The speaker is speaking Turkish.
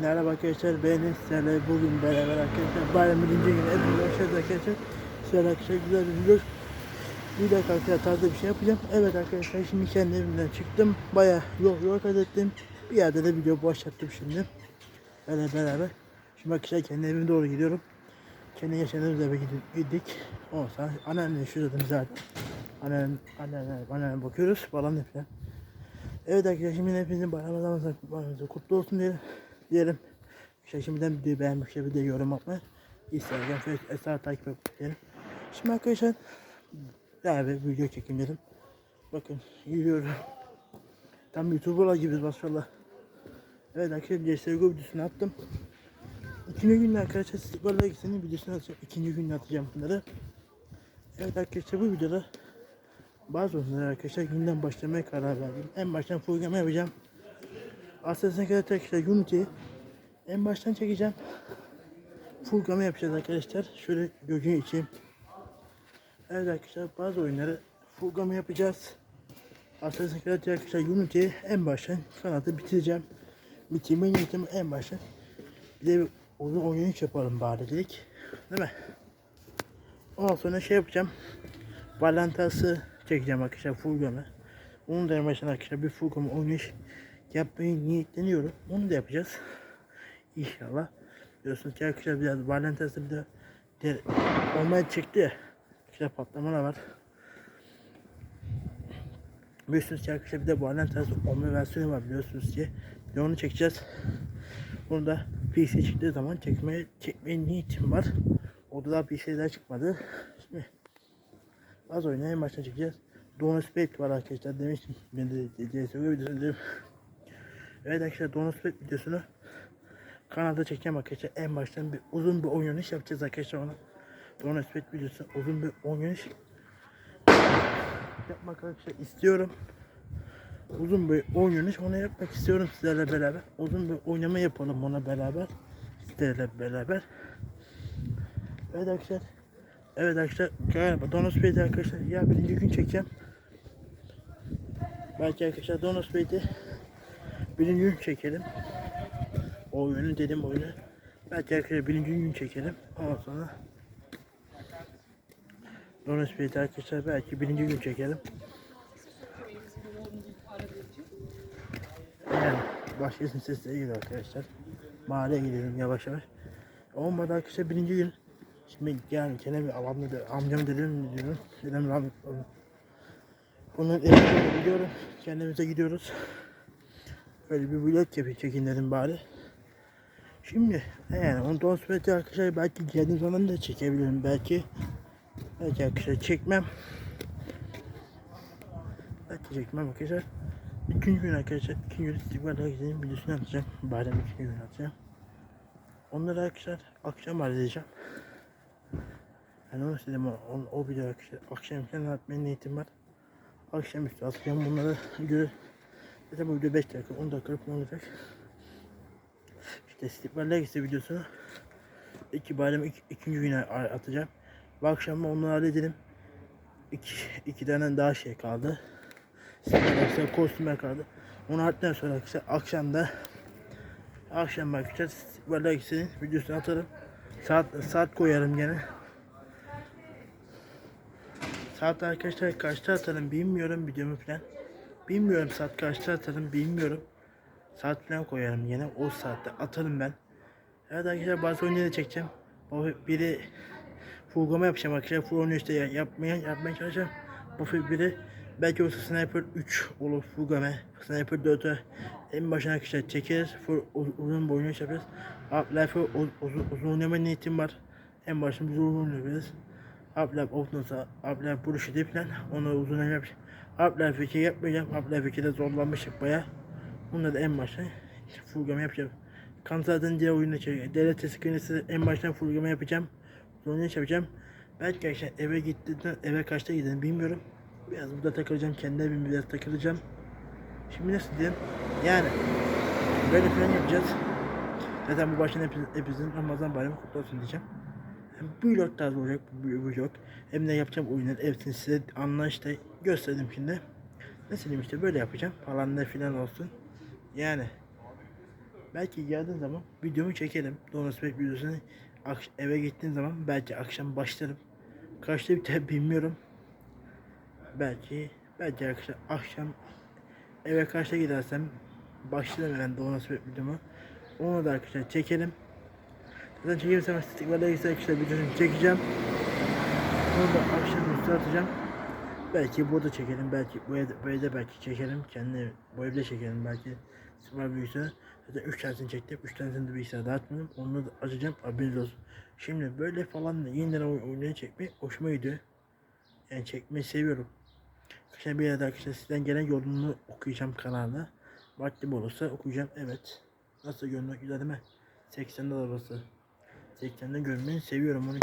Merhaba arkadaşlar ben sizlerle bugün beraber arkadaşlar bayram birinci günü hepimiz başladı arkadaşlar. Sizlerle arkadaşlar güzel bir vlog video arkadaşlar tarzda bir şey yapacağım. Evet arkadaşlar şimdi kendi evimden çıktım. Baya yol yol kat ettim. Bir yerde de video başlattım şimdi. Böyle beraber. Şimdi arkadaşlar kendi evime doğru gidiyorum. Kendi yaşadığımız eve gittik. Olsa anneanne şu dedim zaten. Anneanne, anneanne, anneanne bakıyoruz falan falan. Evet arkadaşlar şimdi hepinizin bayramınız kutlu olsun diyelim. Diyelim. İşte şimdiden videoyu bir de yorum atmayı. Instagram, Facebook, takip edelim. Şimdi arkadaşlar daha bir video çekin dedim. Bakın yürüyorum. Tam YouTuber'lar gibiyiz maşallah. Evet arkadaşlar CSGO videosunu attım. İkinci günde arkadaşlar istikballer gitsin videosunu atacağım. İkinci günde atacağım bunları. Evet arkadaşlar bu videoda bazı oyunlar arkadaşlar günden başlamaya karar verdim. En baştan program yapacağım. Aslında kadar arkadaşlar Unity en baştan çekeceğim. Program yapacağız arkadaşlar. Şöyle gözünü içeyim. Evet arkadaşlar bazı oyunları program yapacağız. Aslında kadar arkadaşlar Unity en baştan kanadı bitireceğim. Bitirme niyetim en baştan. Bir de bir uzun oyun yapalım bari dedik. Değil mi? Ondan sonra şey yapacağım. Valentası çekeceğim arkadaşlar Fulgam'ı. Onun da en başına arkadaşlar bir Fulgam'ı oynayış yapmayı niyetleniyorum. Onu da yapacağız. İnşallah. Biliyorsunuz ki arkadaşlar biraz Valentası bir de de olmaya çıktı ya. İşte patlamalar var. Biliyorsunuz ki arkadaşlar bir de Valentası olma versiyonu var biliyorsunuz ki. Bir onu çekeceğiz. Bunu da PC çıktığı zaman çekmeye çekmeye niyetim var. O da daha PC'den çıkmadı. Şimdi Az oyuna en başta çekeceğiz. Donut Spade var arkadaşlar demiştim. Ben de CSGO videosu. Evet arkadaşlar Donut Spade videosunu kanalda çekeceğim arkadaşlar. En baştan bir uzun bir oynanış yapacağız arkadaşlar ona. Donut Spade videosu uzun bir oynanış yapmak arkadaşlar istiyorum. Uzun bir oynanış onu yapmak istiyorum sizlerle beraber. Uzun bir oynama yapalım ona beraber. Sizlerle beraber. Evet arkadaşlar Evet arkadaşlar galiba Donos Bey'de arkadaşlar ya birinci gün çekeceğim. Belki arkadaşlar Donos Bey'de birinci gün çekelim. O oyunu dedim oyunu. Belki arkadaşlar birinci gün çekelim. Ondan sonra Donos Bey'de arkadaşlar belki birinci gün çekelim. Yani başkasının sesleri geliyor arkadaşlar. Mahalleye gidelim yavaş yavaş. Olmadı arkadaşlar birinci gün Şimdi yani gene bir ablamla da amcam dedim diyorum. Dedim olsun. Bunun evine gidiyorum. Kendimize gidiyoruz. Böyle bir vlog yapayım çekin dedim bari. Şimdi yani ondan sonra arkadaşlar belki geldiğim zaman da çekebilirim belki. Belki arkadaşlar çekmem. Belki çekmem arkadaşlar. İkinci gün arkadaşlar, ikinci gün istikbal herkesin videosunu atacağım. Bayram ikinci gün atacağım. Onları arkadaşlar akşam halledeceğim. Yani onu istedim o, o, video akşam, akşam falan atmaya niyetim var. Akşamüstü atacağım bunları göre. Zaten bu video 5 dakika 10 dakika falan olacak. İşte istikbal Legacy videosunu iki bayram iki, ikinci güne atacağım. Bu akşam onları halledelim. İki, iki tane daha şey kaldı. Arkadaşlar kostümer kaldı. Onu attıktan sonra arkadaşlar akşam da akşam arkadaşlar istikbal Legacy'nin videosunu atarım. Saat saat koyarım gene. Saat arkadaşlar kaçta atarım bilmiyorum videomu falan. Bilmiyorum saat kaçta atarım bilmiyorum. Saat falan koyarım yine o saatte atarım ben. Evet arkadaşlar bazı oyunları çekeceğim. Biri Fulgama yapacağım arkadaşlar. Oyunu işte yapmaya, yapmaya çalışacağım. Bu biri belki o Sniper 3 olur Fulgama. Sniper 4'e en başına arkadaşlar çekeriz. Full uzun boyunu yapacağız. Half-Life'ı uzun, uzun oynama niyetim var. En başında uzun oynayabiliriz. Half-Life Optimus'a Half-Life buluşu deyip lan onu uzun oynamış. Half-Life 2 yapmayacağım. Half-Life 2'de zorlanmıştık baya. Bunda da en başta full game yapacağım. Kan zaten diğer oyunu çekiyor. Devlet testi en baştan full game yapacağım. Sonra yapacağım. Belki arkadaşlar eve gittiğimde eve kaçta gidelim bilmiyorum. Biraz burada takılacağım. Kendi evimde biraz takılacağım. Şimdi nasıl diyeyim? Yani böyle falan yapacağız. Zaten bu başın hepimizin Ramazan bayramı kutlu olsun diyeceğim. Hem vlog tarzı olacak bu vlog. Hem de yapacağım oyunları hepsini size anlayışta gösterdim şimdi. Nasıl diyeyim işte böyle yapacağım falan ne filan olsun. Yani Belki geldiğin zaman videomu çekerim. Donut Spek videosunu eve gittiğim zaman belki akşam başlarım. Kaçta biter bilmiyorum. Belki belki akşam, akşam eve kaçta gidersem başlarım ben Donut Spek videomu. Onu da arkadaşlar çekerim. Zaten çekersem istikbalde ise arkadaşlar videosunu çekeceğim. Onu da akşam üstü atacağım. Belki burada çekelim, belki bu evde, bu evde belki çekelim. Kendi bu evde çekelim belki. Sıfır bilgisayar. Zaten 3 tanesini çektim. 3 tanesini de bilgisayarda atmadım. Onu da açacağım. Haberiniz olsun. Şimdi böyle falan da yeniden oy- oyunları çekmek hoşuma gidiyor. Yani çekmeyi seviyorum. Arkadaşlar bir yerde arkadaşlar sizden gelen yorumunu okuyacağım kanalda. Vaktim olursa okuyacağım. Evet. Nasıl görünüyor güzel değil mi? 80'de arabası. 80'de görmeyi seviyorum onu.